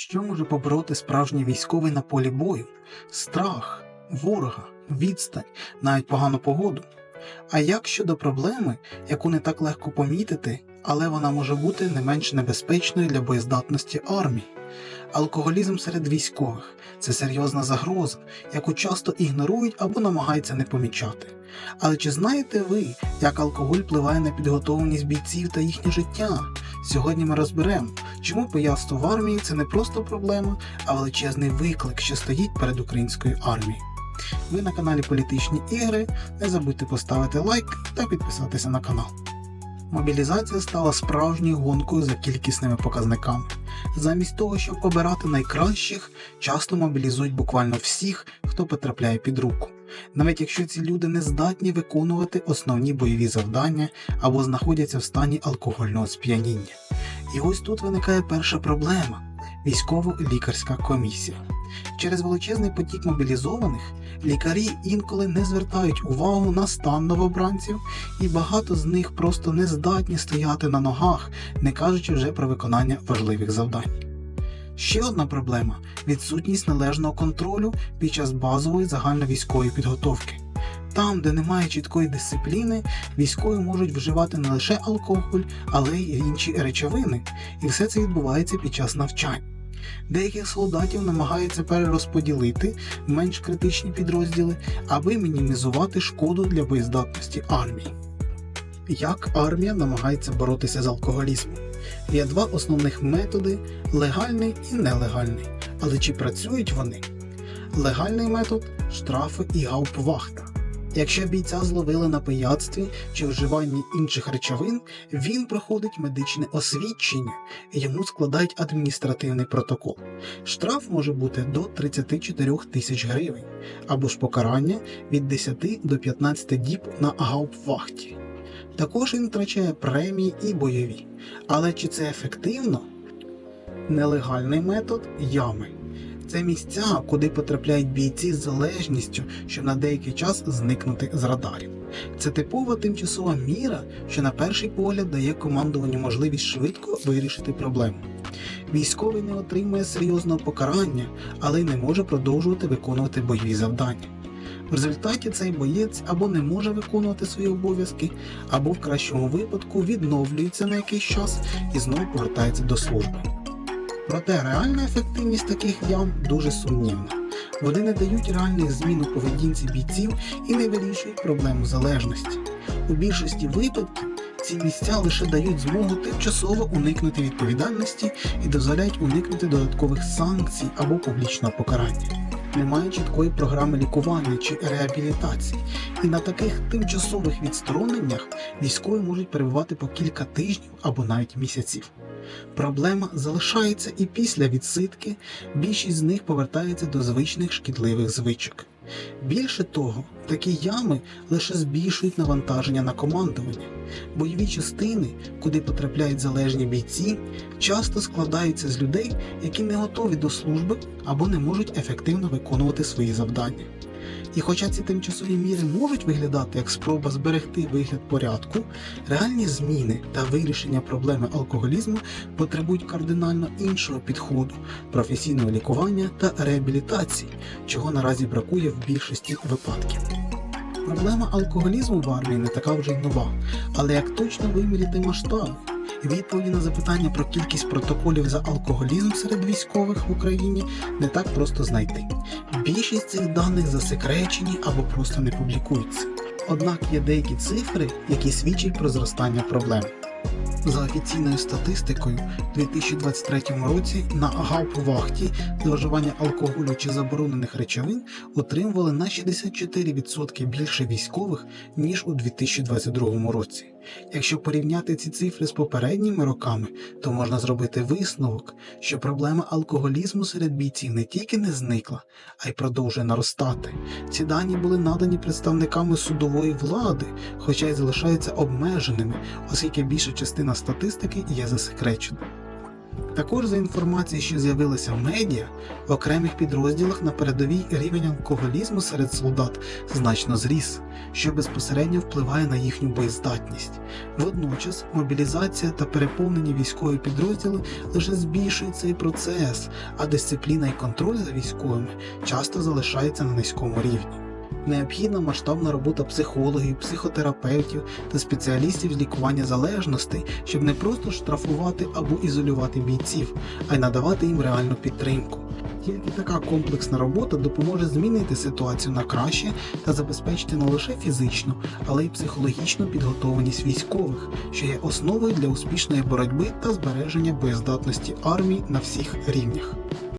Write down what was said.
Що може побороти справжній військовий на полі бою? Страх, ворога, відстань, навіть погану погоду. А як щодо проблеми, яку не так легко помітити, але вона може бути не менш небезпечною для боєздатності армії? Алкоголізм серед військових це серйозна загроза, яку часто ігнорують або намагаються не помічати. Але чи знаєте ви, як алкоголь впливає на підготовленість бійців та їхнє життя? Сьогодні ми розберемо, чому пияцтво в армії це не просто проблема, а величезний виклик, що стоїть перед українською армією. Ви на каналі Політичні ігри. Не забудьте поставити лайк та підписатися на канал. Мобілізація стала справжньою гонкою за кількісними показниками. Замість того, щоб обирати найкращих, часто мобілізують буквально всіх, хто потрапляє під руку. Навіть якщо ці люди не здатні виконувати основні бойові завдання або знаходяться в стані алкогольного сп'яніння. І ось тут виникає перша проблема військово-лікарська комісія. Через величезний потік мобілізованих лікарі інколи не звертають увагу на стан новобранців, і багато з них просто не здатні стояти на ногах, не кажучи вже про виконання важливих завдань. Ще одна проблема відсутність належного контролю під час базової загальновійськової підготовки. Там, де немає чіткої дисципліни, військові можуть вживати не лише алкоголь, але й інші речовини, і все це відбувається під час навчань. Деяких солдатів намагаються перерозподілити менш критичні підрозділи, аби мінімізувати шкоду для боєздатності армії. Як армія намагається боротися з алкоголізмом? Є два основних методи легальний і нелегальний. Але чи працюють вони? Легальний метод штрафи і гаупвахта. Якщо бійця зловили на пияцтві чи вживанні інших речовин, він проходить медичне освідчення і йому складають адміністративний протокол. Штраф може бути до 34 тисяч гривень або ж покарання від 10 до 15 діб на гаупвахті. Також він втрачає премії і бойові. Але чи це ефективно? Нелегальний метод ями. Це місця, куди потрапляють бійці з залежністю, щоб на деякий час зникнути з радарів. Це типова тимчасова міра, що на перший погляд дає командуванню можливість швидко вирішити проблему. Військовий не отримує серйозного покарання, але й не може продовжувати виконувати бойові завдання. В результаті цей боєць або не може виконувати свої обов'язки, або в кращому випадку відновлюється на якийсь час і знову повертається до служби. Проте реальна ефективність таких ям дуже сумнівна. Вони не дають реальних змін у поведінці бійців і не вирішують проблему залежності. У більшості випадків ці місця лише дають змогу тимчасово уникнути відповідальності і дозволяють уникнути додаткових санкцій або публічного покарання. Немає чіткої програми лікування чи реабілітації, і на таких тимчасових відстороненнях військові можуть перебувати по кілька тижнів або навіть місяців. Проблема залишається і після відсидки, більшість з них повертається до звичних шкідливих звичок. Більше того, такі ями лише збільшують навантаження на командування. Бойові частини, куди потрапляють залежні бійці, часто складаються з людей, які не готові до служби або не можуть ефективно виконувати свої завдання. І хоча ці тимчасові міри можуть виглядати як спроба зберегти вигляд порядку, реальні зміни та вирішення проблеми алкоголізму потребують кардинально іншого підходу, професійного лікування та реабілітації, чого наразі бракує в більшості випадків. Проблема алкоголізму в армії не така вже й нова, але як точно виміряти масштаби? Відповіді на запитання про кількість протоколів за алкоголізм серед військових в Україні не так просто знайти. Більшість цих даних засекречені або просто не публікуються. Однак є деякі цифри, які свідчать про зростання проблем. За офіційною статистикою, у 2023 році на гауптвахті за вживання алкоголю чи заборонених речовин отримували на 64% більше військових, ніж у 2022 році. Якщо порівняти ці цифри з попередніми роками, то можна зробити висновок, що проблема алкоголізму серед бійців не тільки не зникла, а й продовжує наростати. Ці дані були надані представниками судової влади, хоча й залишаються обмеженими, оскільки більша частина статистики є засекреченою. Також за інформацією, що з'явилася в медіа, в окремих підрозділах на передовій рівень алкоголізму серед солдат значно зріс, що безпосередньо впливає на їхню боєздатність. Водночас мобілізація та переповнені військові підрозділи лише збільшують цей процес, а дисципліна і контроль за військовими часто залишається на низькому рівні. Необхідна масштабна робота психологів, психотерапевтів та спеціалістів з лікування залежностей, щоб не просто штрафувати або ізолювати бійців, а й надавати їм реальну підтримку. Тільки така комплексна робота допоможе змінити ситуацію на краще та забезпечити не лише фізичну, але й психологічну підготовленість військових, що є основою для успішної боротьби та збереження боєздатності армії на всіх рівнях.